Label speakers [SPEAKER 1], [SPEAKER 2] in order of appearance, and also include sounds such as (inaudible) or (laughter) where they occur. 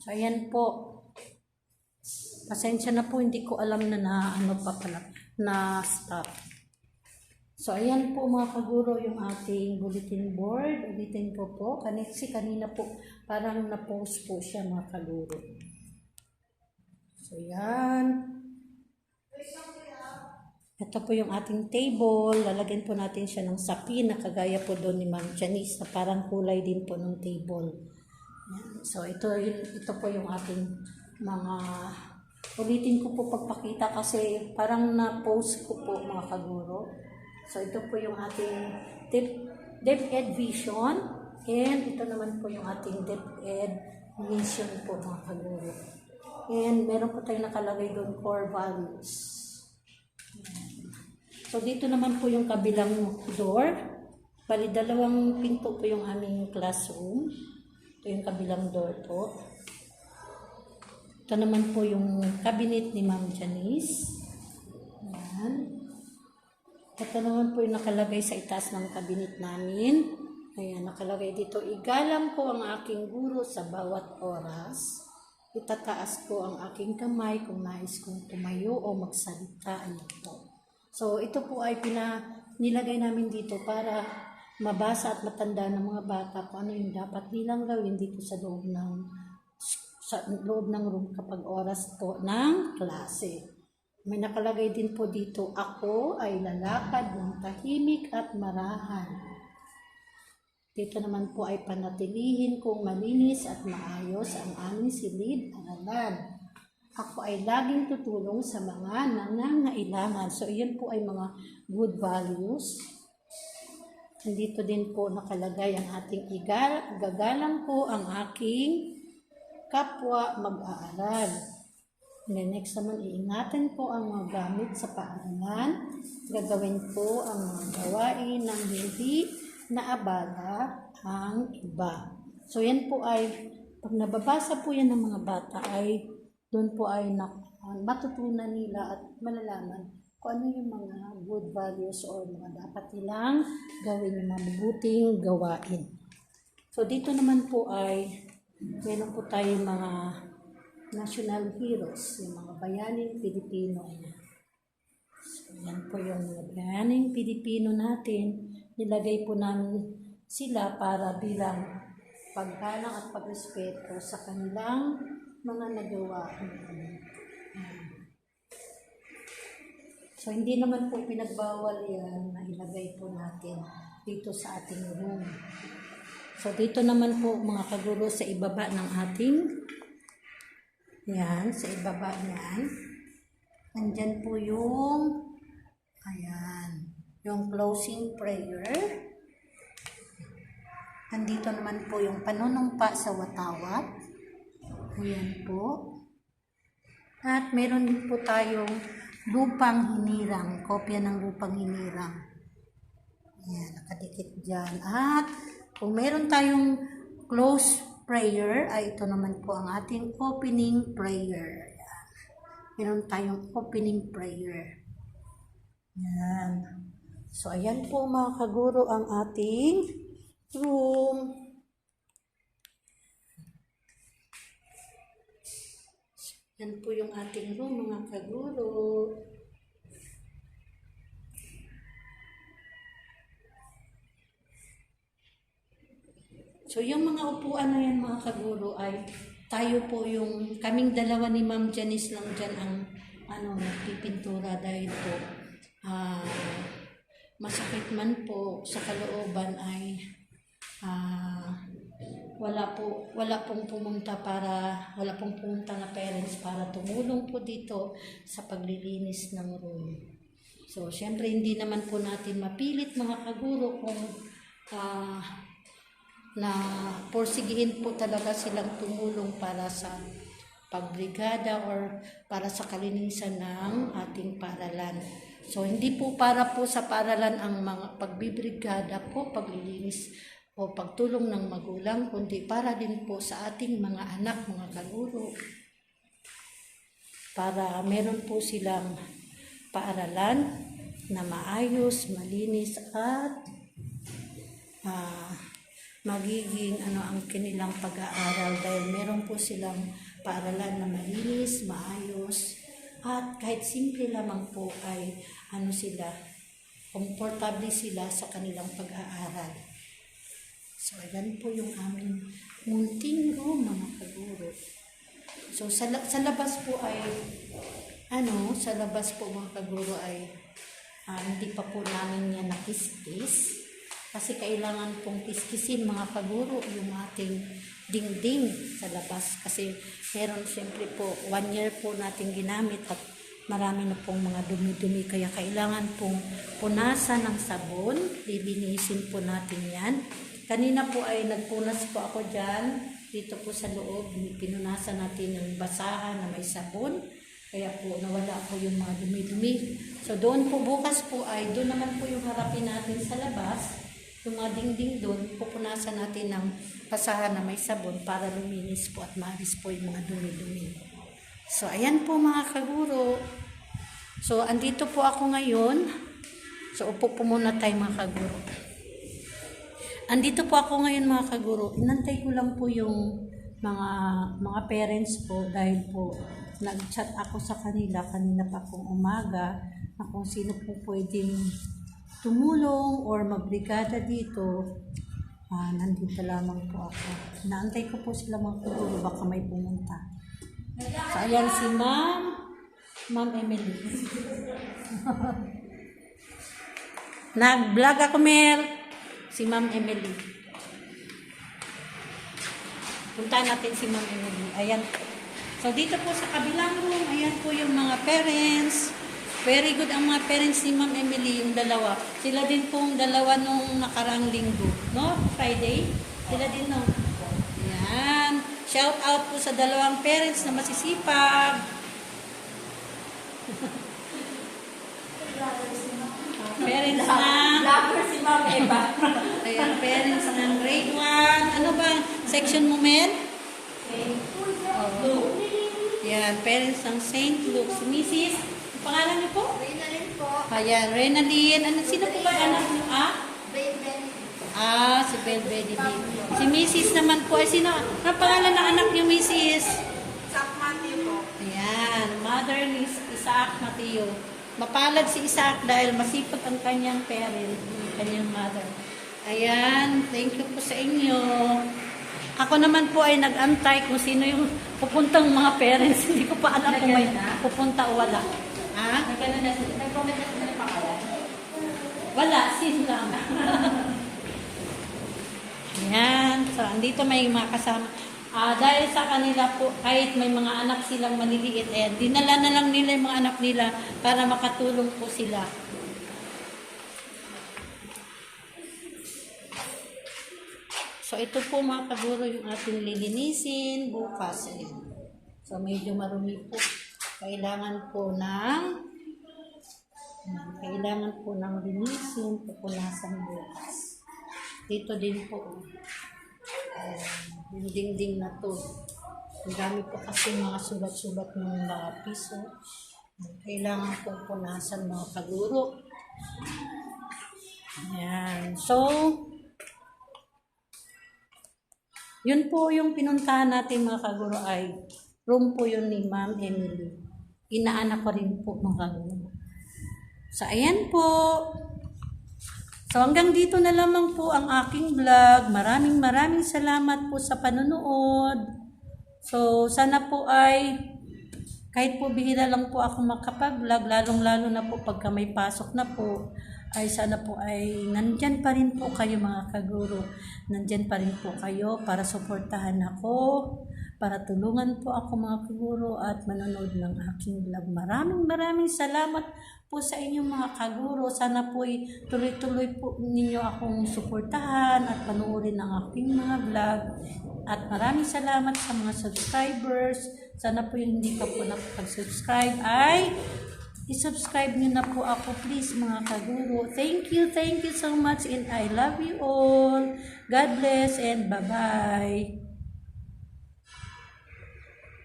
[SPEAKER 1] So, ayan po. Pasensya na po, hindi ko alam na na ano pa pala, na stop. So, ayan po mga kaguro yung ating bulletin board. Ulitin ko po. Kasi kanina po, parang na-post po siya mga kaguro. So, yan. Ito po yung ating table. Lalagyan po natin siya ng sapin na kagaya po doon ni Ma'am Janice na parang kulay din po ng table. So, ito, ito po yung ating mga... Ulitin ko po pagpakita kasi parang na-post ko po mga kaguro. So, ito po yung ating Dep DepEd Vision. And ito naman po yung ating DepEd Mission po mga kaguro. And meron po tayong nakalagay doon core values. So, dito naman po yung kabilang door. Bali, dalawang pinto po yung aming classroom. Ito yung kabilang door po. Ito naman po yung cabinet ni Ma'am Janice. Ayan. Ito naman po yung nakalagay sa itaas ng cabinet namin. Ayan, nakalagay dito. Igalang ko ang aking guro sa bawat oras. Itataas ko ang aking kamay kung nais kong tumayo o magsalita. Ayan po. So, ito po ay pina, nilagay namin dito para mabasa at matanda ng mga bata kung ano yung dapat nilang gawin dito sa loob ng sa loob ng room kapag oras po ng klase. May nakalagay din po dito, ako ay lalakad ng tahimik at marahan. Dito naman po ay panatilihin kung malinis at maayos ang aming silid aralan. Ako ay laging tutulong sa mga nangangailangan. So, iyon po ay mga good values. Nandito din po nakalagay ang ating igal. Gagalang ko ang aking kapwa mag-aaral. Then next naman, iingatan ko ang mga gamit sa paaralan. Gagawin ko ang mga gawain ng hindi naabala ang iba. So, yan po ay, pag nababasa po yan ng mga bata, ay doon po ay na, matutunan nila at malalaman kung ano yung mga good values or mga dapat nilang gawin yung mga mabuting gawain. So, dito naman po ay meron po tayong mga national heroes, yung mga bayaning Pilipino. So, yan po yung mga bayaning Pilipino natin. Nilagay po namin sila para bilang paggalang at pagrespeto sa kanilang mga nagawa. So, hindi naman po pinagbawal yan na ilagay po natin dito sa ating room. So, dito naman po mga kaguro sa ibaba ng ating yan, sa ibaba niyan. Nandyan po yung ayan, yung closing prayer. Nandito naman po yung panunumpa sa watawat. Ayan po. At meron din po tayong lupang hinirang, kopya ng lupang hinirang. Ayan, nakadikit dyan. At kung meron tayong close prayer, ay ito naman po ang ating opening prayer. Ayan. Meron tayong opening prayer. Ayan. So, ayan po mga kaguro ang ating room. Yan po yung ating room, mga kaguro. So, yung mga upuan na yan, mga kaguro, ay tayo po yung, kaming dalawa ni Ma'am Janice lang dyan ang, ano, nagpipintura dahil po, ah, masakit man po sa kalooban ay, ah, wala po wala pong pumunta para wala pong pumunta na parents para tumulong po dito sa paglilinis ng room. So, syempre hindi naman po natin mapilit mga kaguro kung ah, na porsigihin po talaga silang tumulong para sa pagbrigada or para sa kalinisan ng ating paaralan. So, hindi po para po sa paaralan ang mga pagbibrigada po, paglilinis o pagtulong ng magulang, kundi para din po sa ating mga anak, mga kaguro. Para meron po silang paaralan na maayos, malinis at ah, magiging ano ang kanilang pag-aaral dahil meron po silang paaralan na malinis, maayos, at kahit simple lamang po ay ano sila, komportable sila sa kanilang pag-aaral. So, ayan po yung aming munting room, mga kaguro. So, sa, sa labas po ay, ano, sa labas po mga kaguro ay, ah, hindi pa po namin yan nakiskis. Kasi kailangan pong kiskisin mga kaguro yung ating dingding sa labas. Kasi meron siyempre po, one year po natin ginamit at marami na pong mga dumi-dumi. Kaya kailangan pong punasan ng sabon. Lilinisin po natin yan. Kanina po ay nagpunas po ako dyan. Dito po sa loob, pinunasan natin yung basahan na may sabon. Kaya po nawala po yung mga dumi-dumi. So doon po bukas po ay doon naman po yung harapin natin sa labas. Yung mga dingding doon, pupunasan natin ng basahan na may sabon para luminis po at maalis po yung mga dumi-dumi. So ayan po mga kaguro. So andito po ako ngayon. So upo po muna tayo mga kaguro. Andito po ako ngayon mga kaguro. Inantay ko lang po yung mga mga parents po dahil po nag-chat ako sa kanila kanina pa pong umaga na kung sino po pwedeng tumulong or magbrigada dito. Ah, nandito lamang po ako. Naantay ko po sila mga kaguro baka may pumunta. So ayan si Ma'am Ma'am Emily. (laughs) Nag-vlog ako, Mel. Si Ma'am Emily. Punta natin si Ma'am Emily. Ayan. So, dito po sa kabilang room, ayan po yung mga parents. Very good ang mga parents ni Ma'am Emily, yung dalawa. Sila din pong dalawa nung nakarang linggo. No? Friday. Sila din, no? Ayan. Shout out po sa dalawang parents na masisipag. (laughs) parents na
[SPEAKER 2] Lover si Ma'am Eva. (laughs)
[SPEAKER 1] Ayan, parents ng grade 1. Ano ba? Section mo, Mel? Oh. Ayan, parents ng St. Luke. Si Mrs. Ang pangalan niyo po?
[SPEAKER 2] Rinalin po.
[SPEAKER 1] Ayan, Renalyn. Ano, sino po ba anak niyo? Ah?
[SPEAKER 2] Baby.
[SPEAKER 1] Ah, si Bel Betty Si Mrs. naman po. Ay, sino? Ano pangalan ng anak niyo, Mrs.?
[SPEAKER 2] Sak Matthew po.
[SPEAKER 1] Ayan, mother ni Isaac Mateo. Mapalad si Isaac dahil masipag ang kanyang parent, ang kanyang mother. Ayan, thank you po sa inyo. Ako naman po ay nag-antay kung sino yung pupuntang mga parents. (laughs) Hindi ko pa alam kung may pupunta o wala. Ha?
[SPEAKER 2] Nagkano na, nag-comment na sila ng pangalan.
[SPEAKER 1] Wala, sino lang. (laughs) Ayan, so andito may mga kasama. Ah, dahil sa kanila po, kahit may mga anak silang maliliit, eh, dinala na lang nila yung mga anak nila para makatulong po sila. So ito po mga kaguro yung ating lilinisin bukas. Ayan. So medyo marumi po. Kailangan po ng kailangan po ng linisin, pupunasan bukas. Dito din po, oh. Ayan, yung dingding na to. Ang dami po kasi mga sulat-sulat ng mga piso. Kailangan po punasan mga kaguro. Ayan. So, yun po yung pinuntahan natin mga kaguro ay room po yun ni Ma'am Emily. Inaanak ko rin po mga kaguro. So, ayan po. So, hanggang dito na lamang po ang aking vlog. Maraming maraming salamat po sa panonood. So, sana po ay kahit po bihira lang po ako makapag-vlog, lalong-lalo na po pagka may pasok na po, ay sana po ay nandyan pa rin po kayo mga kaguro. Nandyan pa rin po kayo para suportahan ako, para tulungan po ako mga kaguro at manonood ng aking vlog. Maraming maraming salamat po sa inyong mga kaguro. Sana po tuloy-tuloy po ninyo akong suportahan at panoorin ang aking mga vlog. At maraming salamat sa mga subscribers. Sana po yung hindi pa po nakapag-subscribe ay i-subscribe nyo na po ako please mga kaguro. Thank you, thank you so much and I love you all. God bless and bye-bye.